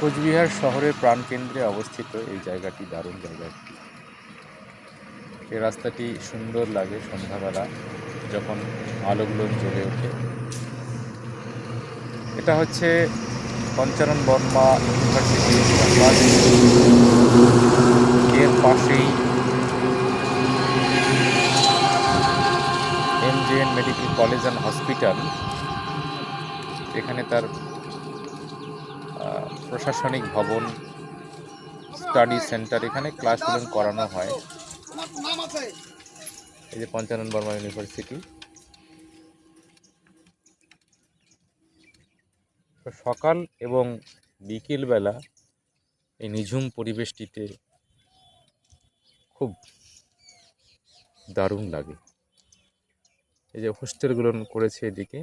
কোচবিহার শহরের প্রাণকেন্দ্রে অবস্থিত এই জায়গাটি দারুণ জায়গা একটি। এই রাস্তাটি সুন্দর লাগে সন্ধ্যাবেলা, যখন আলোগুলো জ্বলে ওঠে। এটা হচ্ছে পঞ্চানন বর্মা ইউনিভার্সিটি এর পাশেই MJN medical college and hospital. এখানে তার প্রশাসনিক ভবন, স্টাডি সেন্টার, এখানে ক্লাসগুলো করানো হয়। এই যে পঞ্চানন বর্মা ইউনিভার্সিটি। সকাল এবং বিকেলবেলা এই নিঝুম পরিবেশটিতে খুব দারুণ লাগে। এই যে হোস্টেলগুলো করেছে এদিকে,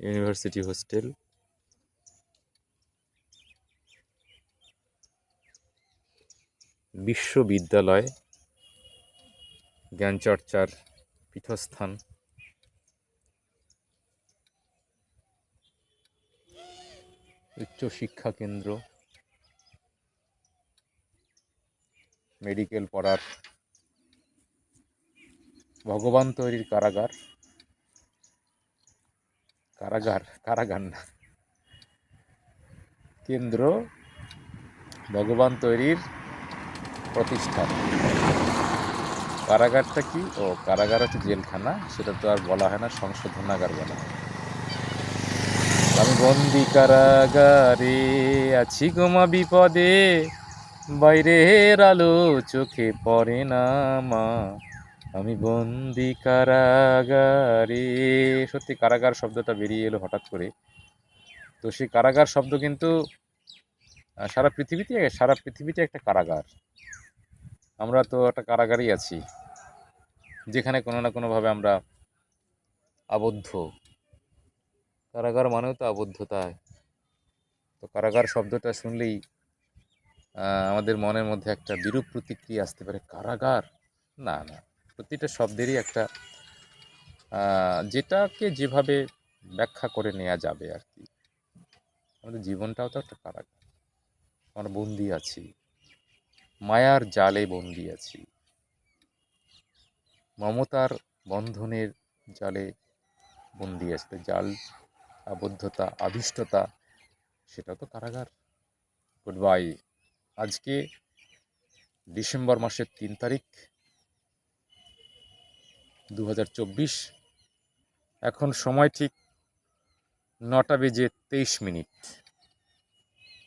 ইউনিভার্সিটি হোস্টেল। বিশ্ববিদ্যালয়, জ্ঞানচর্চার পীঠস্থান। উচ্চ শিক্ষা কেন্দ্র। মেডিকেল পড়ার ভগবান তৈরির কারাগার। কারাগার কারাগার না। কেন্দ্র ভগবান তৈরির প্রতিষ্ঠান। কারাগারটা কি? ও, কারাগার হচ্ছে জেলখানা। সেটা তো আর বলা হয় না, সংশোধনাগার বলা। হয় আমি বন্দি কারাগারে আছি গোমা বিপদে। বাইরের আলো চোখে পড়ে না মা। আমি বন্দি কারাগারে। সত্যি কারাগার শব্দটা বেরিয়ে এলো হঠাৎ করে। তো সেই কারাগার শব্দ কিন্তু সারা পৃথিবীতে সারা পৃথিবীতে একটা কারাগার। আমরা তো একটা কারাগারেই আছি, যেখানে কোনো না কোনোভাবে আমরা আবদ্ধ। কারাগার মানেও তো আবদ্ধতা। তো কারাগার শব্দটা শুনলেই আমাদের মনের মধ্যে একটা বিরূপ প্রতিক্রিয়া আসতে পারে। কারাগার? না না, প্রতিটা শব্দেরই একটা যেটাকে যেভাবে ব্যাখ্যা করে নেওয়া যাবে আর কি। আমাদের জীবনটাও তো একটা কারাগার। আমরা বন্দি আছি। মায়ার জালে বন্দি আছি। মমতার বন্ধনের জালে বন্দি আছে। জাল, আবদ্ধতা, আবিষ্টতা, সেটা তো কারাগার। গুড বাই আজকে ডিসেম্বর মাসের তিন তারিখ দু হাজার চব্বিশ। এখন সময় ঠিক নটা বেজে তেইশ মিনিট।